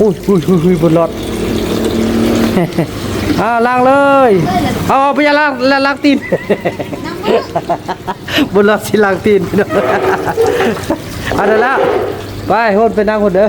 อุ้ยอุ้ยอุ้ยบนรถอ่าล้างเลย เอาเอาไปอย่าล้างล้างตีนบนรถสิล้างตีนพี่น้องเอาเดี๋ยวละไปโหดไปนั่งคนเด้อ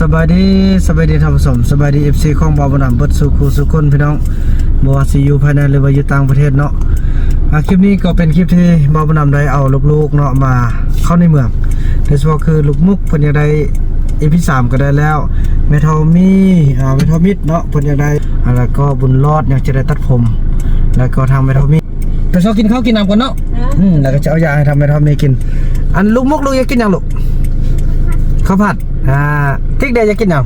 บายดีสบายดีท่านผู้ชมสบายดี FC ของบาวบนำเบิดสุขุสุคนพี่น้องบ่ว่าสิอยู่ภายในหรือว่าอยู่ต่างประเทศเนาะอะคลิปนี้ก็เป็นคลิปที่บาวบนำได้เอาลูกๆเนาะมาเข้าในเมืองโดยเฉพาะคือลูกมุกเพิ่นอยากได้ EP 3ก็ได้แล้วเมทอมี่อ่าเมทอมิดเนาะเพิ่นอยากได้อ่าแล้วก็บุญรอดอยากจะได้ตัดผม แล้วก็ทางเมทอมี่ไปซอกินข้าวกินน้ำก่อนเนาะอืมแล้วก็จะเอายาให้ทำเมทอมี่กิน อันลูกมุกลูกอยากกินหยังลูก ข้าวผัด อ่าติ๊กเดย์จะกินเอา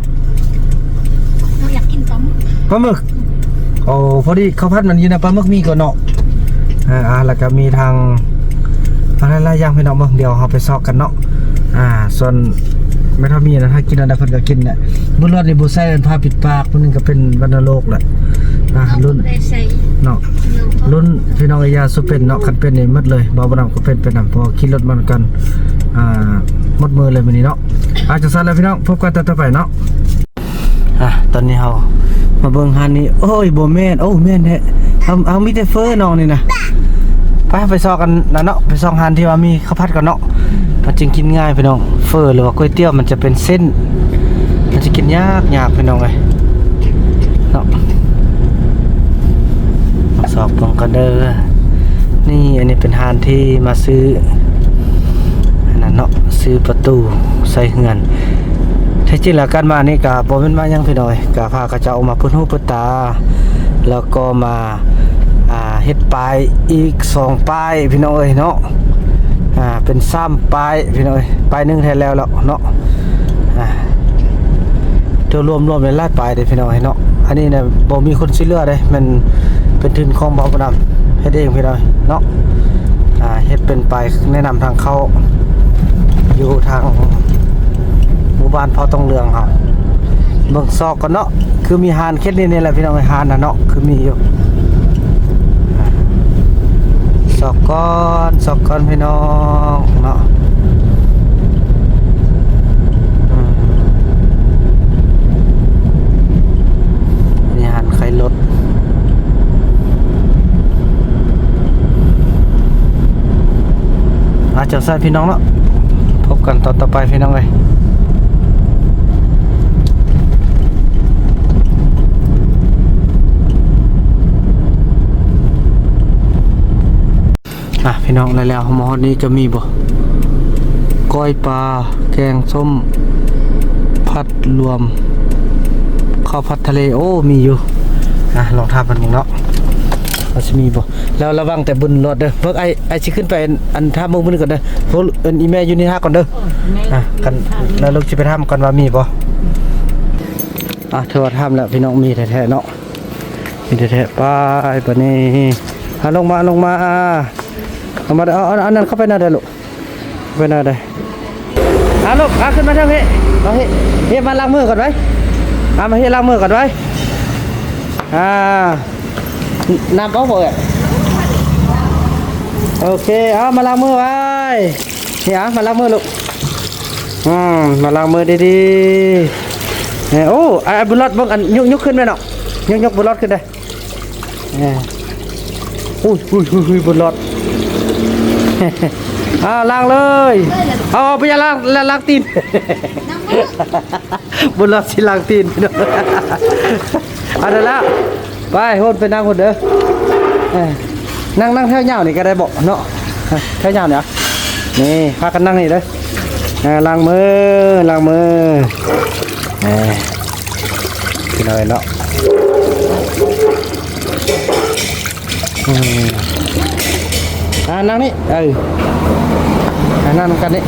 เราอยากกินต้มปลาหมึก โอ้พอดีข้าวผัดมันอยืนนะปลาหมึกมีก่อนเนาะอ่าอ่าแล้วก็มีทางอะไรหลายอย่างพี่น้องเบิ่งเดี๋ยวเราไปซอกกันเนาะ อ่า ส่วนไม่เท่ามีนะถ้ากินอะไรเพิ่นก็กินแหละบุญรอดในบุใส่ผ้าปิดปากมันนึงก็เป็นวัณโรคแหละอ่าเอารุ่น ได้ใส่เนาะเนื้อรุ่นพี่น้องไอ้ยาสุเป็นเนาะคันเป็นนี่หมดเลยบ่าวบ่นำก็เป็นเป็นนำพอขี่รถมันกัน อ่า หมดมือเลยมื้อนี้เนาะอาจจะสั่นแล้วพี่น้องพบกันต่อไปเนาะอะตอนนี้เฮามาเบิ่งหันนี่โอ้ยโบแม่นโอ้แม่นแท้เอาเอามีแต่เฟอร์น้องนี่นะไปไปซอกกันนะเนาะไปซองหันที่ว่ามีข้าวผัดกันเนาะมันจึงกินง่ายพี่น้องเฟอร์หรือว่าก๋วยเตี๋ยวมันจะเป็นเส้น มันจะกินยากยากพี่น้องเอ้ยเนาะสอบตรงกันเด้อนี่อันนี้เป็นฮานที่มาซื้ออันนั้นเนาะ ซื้อประตูใส่เฮือนแท้จริงแล้วการมานี่กะบ่แม่นมายังพี่น้อยกะพากระเจ้าเอามาพุ่นหูพุ่นตา แล้วก็มาเฮ็ดปลายอีกสองปลายพี่น้อยเนาะอ่าเป็นซ้ำปลายพี่น้อยปลายหนึงแท้แล้วแล้วเนาะอ่าเดี๋ยวรวมรวมในลาดปลายเด้พี่น้องให้เนาะอันนี้เนี่ยบ่มีคนซื้อเลือเด้มันเป็นทุนของบ่ประดำเฮ็ดเองพี่น้องเนาะอ่าเฮ็ดเป็นไปแนะนำทางเข้า อยู่ทางหมู่บ้านพอต้องเรืองเฮาเบิ่งซอกก่อนเนาะคือมีหานเค็ดนี่นี่แหละพี่น้องหานนะเนาะคือมีอยู่อ่าซอกก่อนซอกก่อนพี่น้องเนาะอืมนี่หันไข่รถอาจจะใส่พี่น้องแล้วพบ กันตอนต่อไปพี่น้องเลยอะพี่น้องแล้วแล้วหมอนี้จะมีบ่ก้อยปลาแกงส้ม ผัดรวมข้าวผัดทะเลโอ้มีอยู่อะลองทำมันมึงเนาะ ว่าสิมีบ่แล้วระวังแต่บนรถเด้อเพิ่งไอไอสิขึ้นไปอันท่ามึงมือก่อนเด้อเพราะอันอีแม่อยู่นี่ฮะก่อนเด้ออะกันแล้วลูกสิไปทำก่อนว่ามีบ่อะเธอว่าทำแล้วพี่น้องมีแท้ๆเนาะมีแท้ๆไปปานนี้อะลงมาลงมาเอามาเอาอาอันนั้นเข้าไปหน่อยเด้อลูกเข้าไปหน่อยเด้ออะลูกอะขึ้นมาทางนี้มาเฮ้เฮ้มาล้างมือก่อนไว้เอามาให้ล้างมือก่อนไว้อ่า น้ำเปล่าเปล่าอะโอเคเอามาล้างมือไว้นี่อะมาล้างมือลูกอืมมาล้างมือดีๆเนี่ยโอ้ไอ้บุญรอดเบังอันยกยกขึ้นไปเนาะยกยกบุญรอดขึ้นได้เนี่ยอุ้ยอุ้ยอุ้ยอุ้ยบนรถอ่าล้างเลยเอาไปยาล้างล้างตีนน้ำมือบนรถสิล้างตีนพี่น้องเอาเดี๋ยว ไปโหดไปนั่งคนเด้อนั่งนั่งแถวเหยานี่ก็ได้บอกเนาะแถวเหยาเนี่ยนี่พากันนั่งนี่เด้อล้างมือล้างมือเอ้ยพี่น้อยเนาะอ่านั่งนี่เออนั่งกันนี่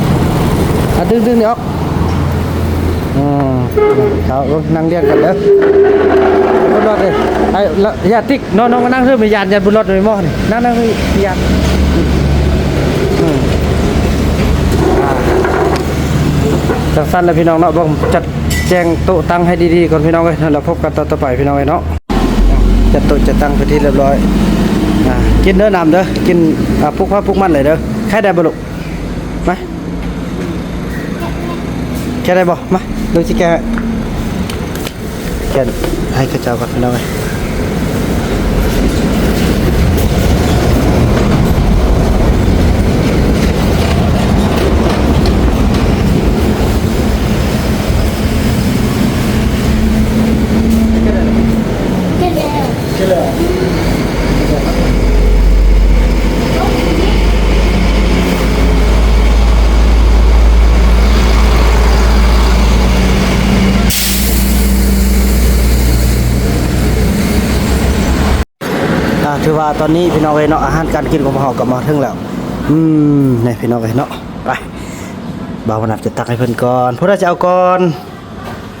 อ่าดึงดึงนี่ออกอืมเขานั่งเรียนกันเด้อรอดเลย อ้ละยาติ๊กน้องน้องมานั่งเรื่องมียานยานบุญรอดเลยมอนี่นั่งนั่งมียานอืมอ่าจังสั้นแล้วพี่น้องเนาะบ่ผมจัดแจงโต๊ะตั้งให้ดีๆก่อนพี่น้องเอ้ยแล้วเราพบกันตอนต่อไปพี่น้องเอ้ยเนาะจัดโต๊ะจัดตั้งไปนที่เรียบร้อยกินเด้อน้ำเด้อกินพุกผ้าพุกมันเลยเด้อแค่ได้บ่ลูกมาแค่ได้บ่มาดูสิแกแค่ให้ข้าเจ้าก่อนพี่น้องเอ้ยอ่าถือ ว่าตอนนี้พี่น้องเอ้ยเนาะอาหารการกินของเรากลับมาถึงแล้ว อืมนี่พี่น้องเอ้ยเนาะไปบ่าวนับจะตักให้เพิ่นก่อนผู้ใดจะเอาก่อน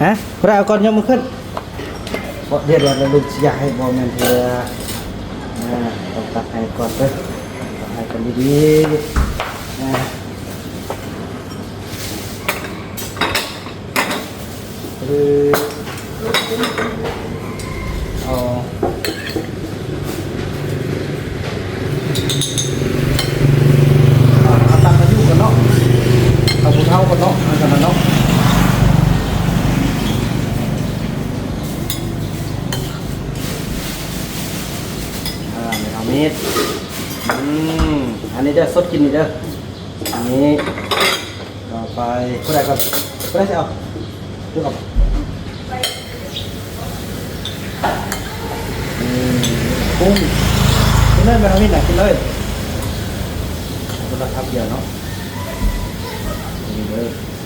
ฮะผู้ใดเอาก่อนยกมือขึ้นเดี๋ยวเดี๋ยวเราลุกอยากให้บ่แม่นเพื่ออ่าต้องตักให้ก่อนเด้อตักให้กันดีๆนะคือเอา เอาตังค์มาอยู่กันเนาะเอาผู้เฒ่ากันเนาะเอากันมาเนาะอ่าไม่เอามีดอืมอันนี้เด้อสดกินนี่เด้ออันนี้ต่อไปผู้ใดก่อนผู้ใดจะเอาดูก่อนอืมกุ้งกินเลยไม่เอามีดไหนกินเลยเอาคนละทับเดียวเนาะ นี่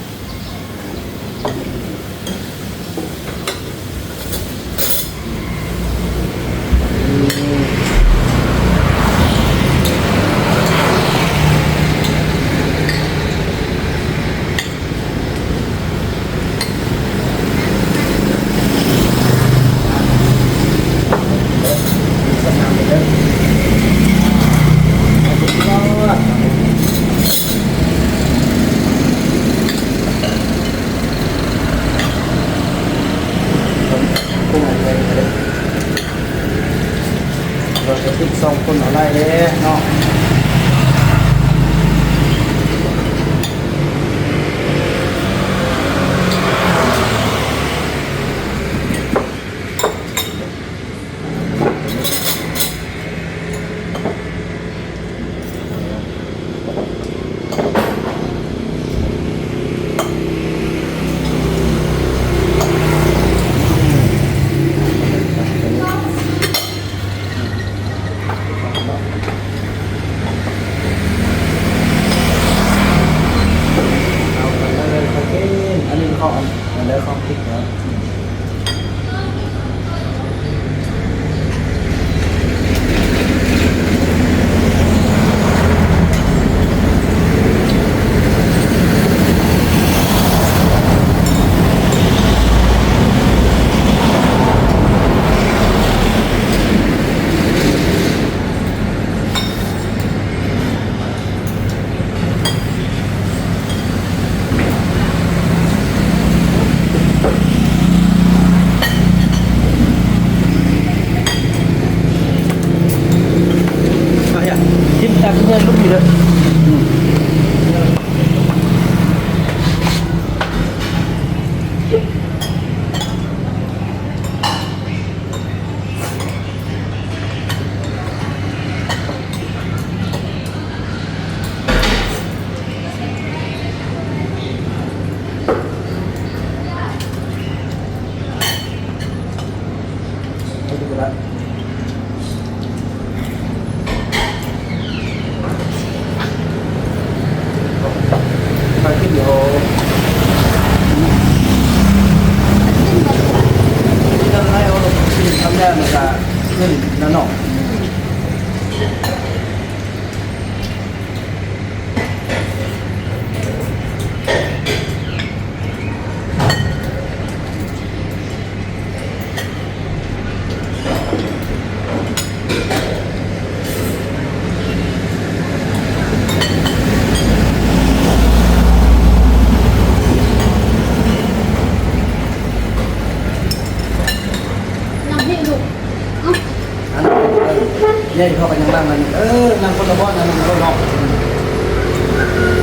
เล่นเข้าไปยังบ้างมัน เออนั่งคนละบ้านนั่งคนละห้อนก็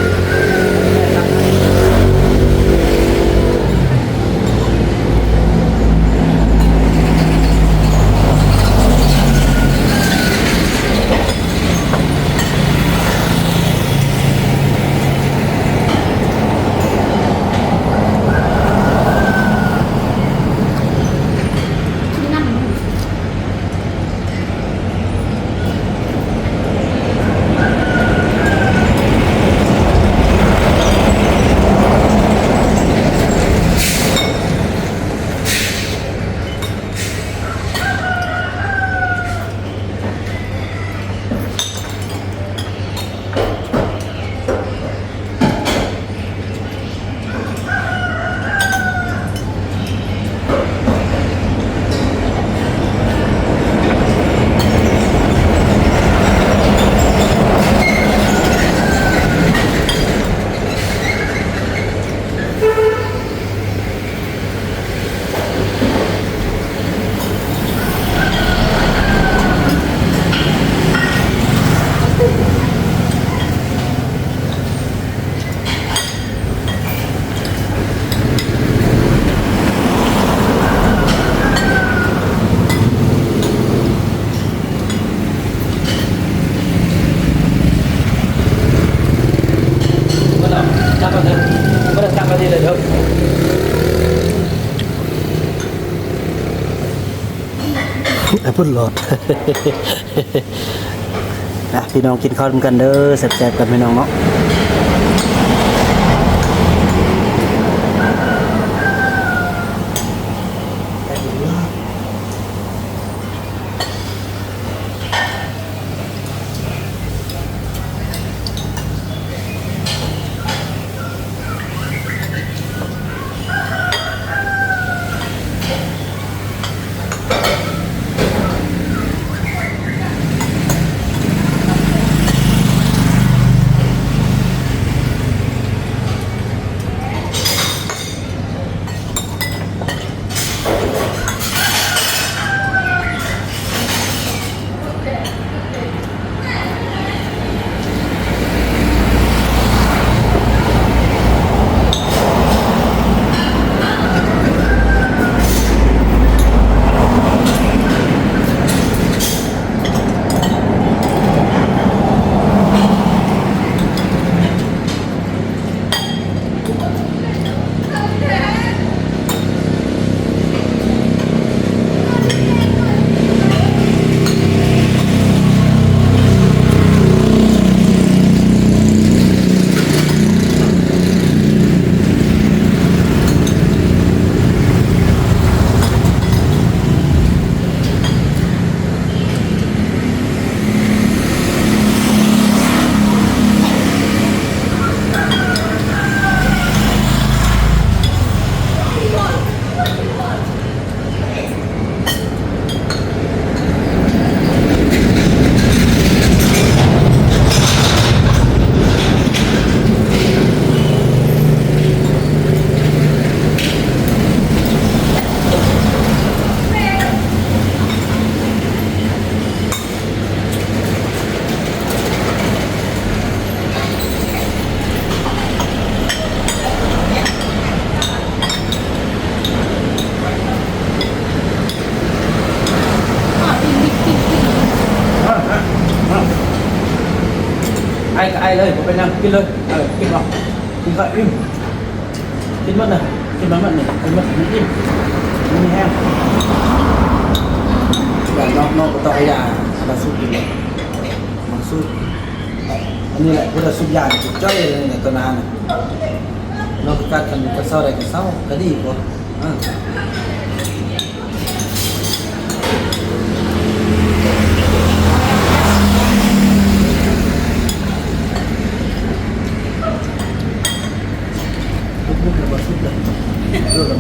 พุ่นหลอดนะพี่น้องกินข้าวกันเด้อแซ่บๆกันพี่น้องเนาะ ไอ้ก็ไอ้เลยผมไปนั่งกินเลยเออกินหรอกกินก็อิ่มกินหมดเลยกินมาหมดเลยกินหมดมันอิ่ม субтитры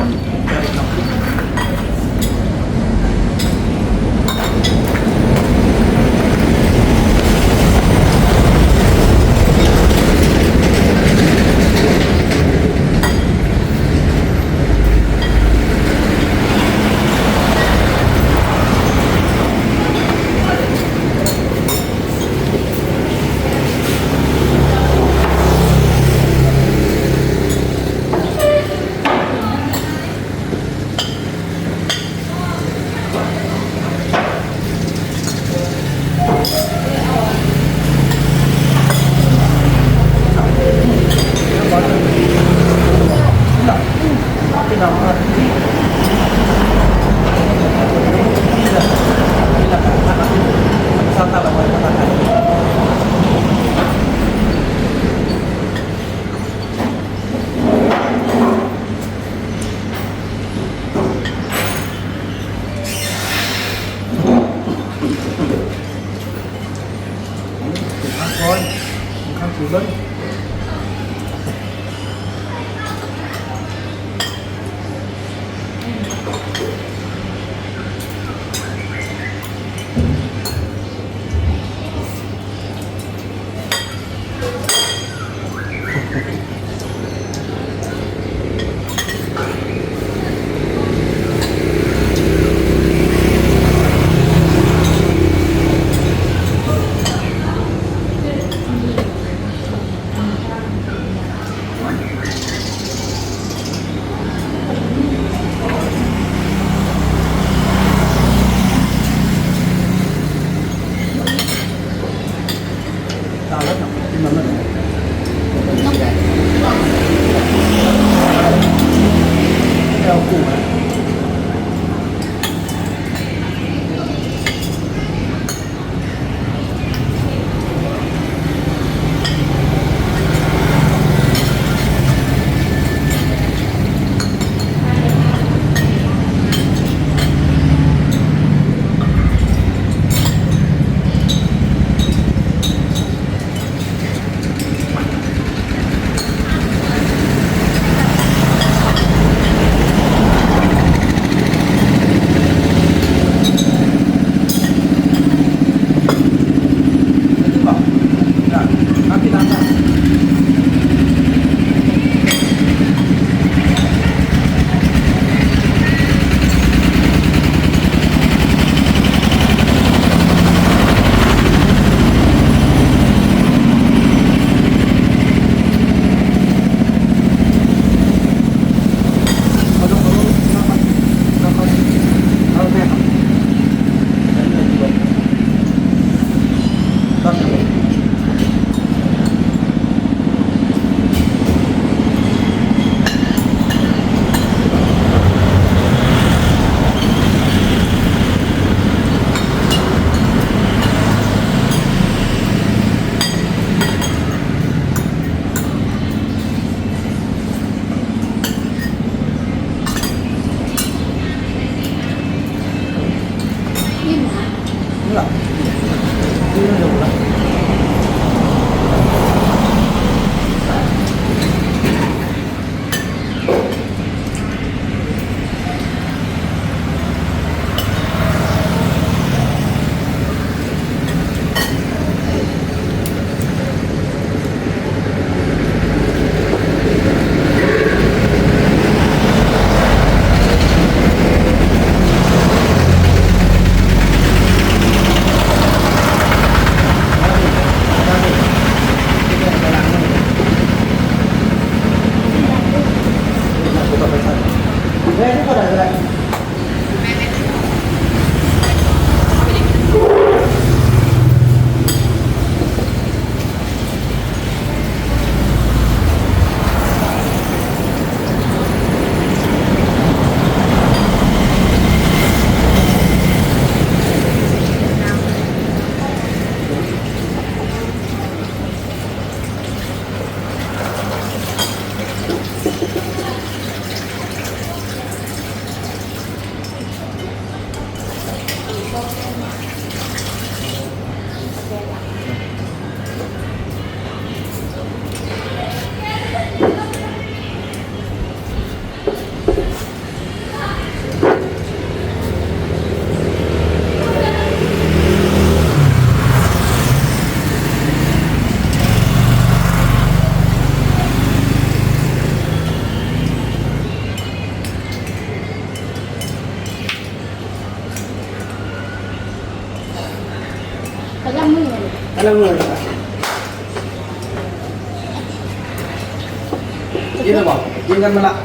Yun kan malak.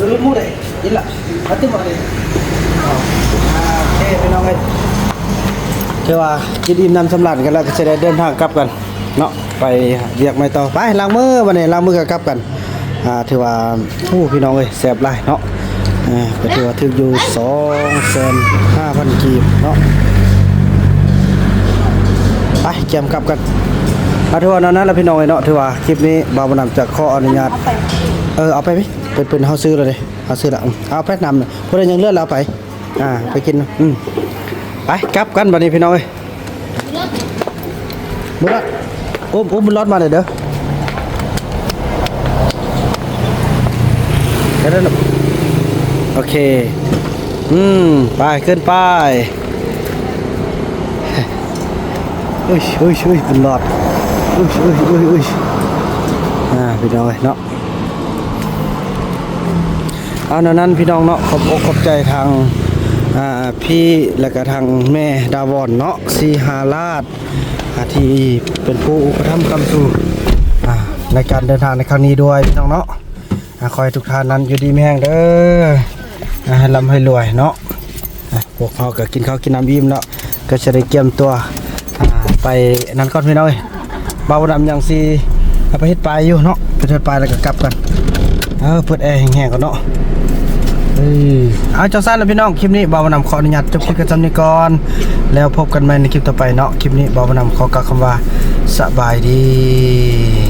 Turun mo deh. Yun lah. Hati mo deh. Ah, eh, pinong eh. คือว่ากินอิ่มน้ำสำลันกันแล้วก็จะได้เดินทางกลับกันเนาะไปเรียกไม่ต่อไปล้างมือวันนี้ล้างมือก็กลับกันอ่าถือว่าโอ้พี่น้องเอ้ยแซ่บหลายเนาะอ่าก็ถือว่าถึงอยู่2แสน5,000กีบเนาะไปแจมกลับกัน อาถือว่านั้นนั้นแล้วพี่น้องเอ้ยเนาะถือว่าคลิปนี้บ่าวบนำจะขออนุญาตเออเอาไปไหมเป็นเป็นเฮาซื้อเลยเด้เฮาซื้อละอืมเอาไปนำน่ะผู้ยังเลือแล้วเอาไปอ่าไปกินอืมไปกลับกันบัดนี้พี่น้องเอ้ยรถบุญรอดอุ้มอุ้มบุญรอดมาเลยเด้อเดี๋ยวนะโอเคอืมไปขึ้นไปอุ้ยอุ้ยอุ้ยบุญรอด อุ้ยอุ้ยอุ้ยอุ้ยอ่าพี่น้องเอ้ยเนาะเอาเท่านั้นพี่น้องเนาะขอบอกขอบใจทางอ่าพี่และก็ทางแม่ดาวอนเนาะสีหาราชอ่าที่เป็นผู้อุปถัมภ์คำสู่อ่าในการเดินทางในครั้งนี้ด้วยพี่น้องเนาะอ่าขอให้ทุกท่านนั้นอยู่ดีมีแห้งเด้ออ่าให้ร่ำให้รวยเนาะอ่าพวกเขาก็กินข้าวกินน้ำอิ่มแล้วก็จะได้เตรียมตัวอ่าไปนั่นก่อนพี่น้องเอ้ยเบาดำยังสีเอาไปเฮ็ดปลายอยู่เนาะไปเฮ็ดปลายแล้วก็กลับกันเออเปิดแอร์แห้งๆก่อนเนาะเอ้ยเอาเจ้าสั้นแล้วพี่น้องคลิปนี้บาวมานำขออนุญาตจบคลิปกันจำนี้ก่อนแล้วพบกันใหม่ในคลิปต่อไปเนาะคลิปนี้บาวมานำขอกล่าวคำว่าสบายดี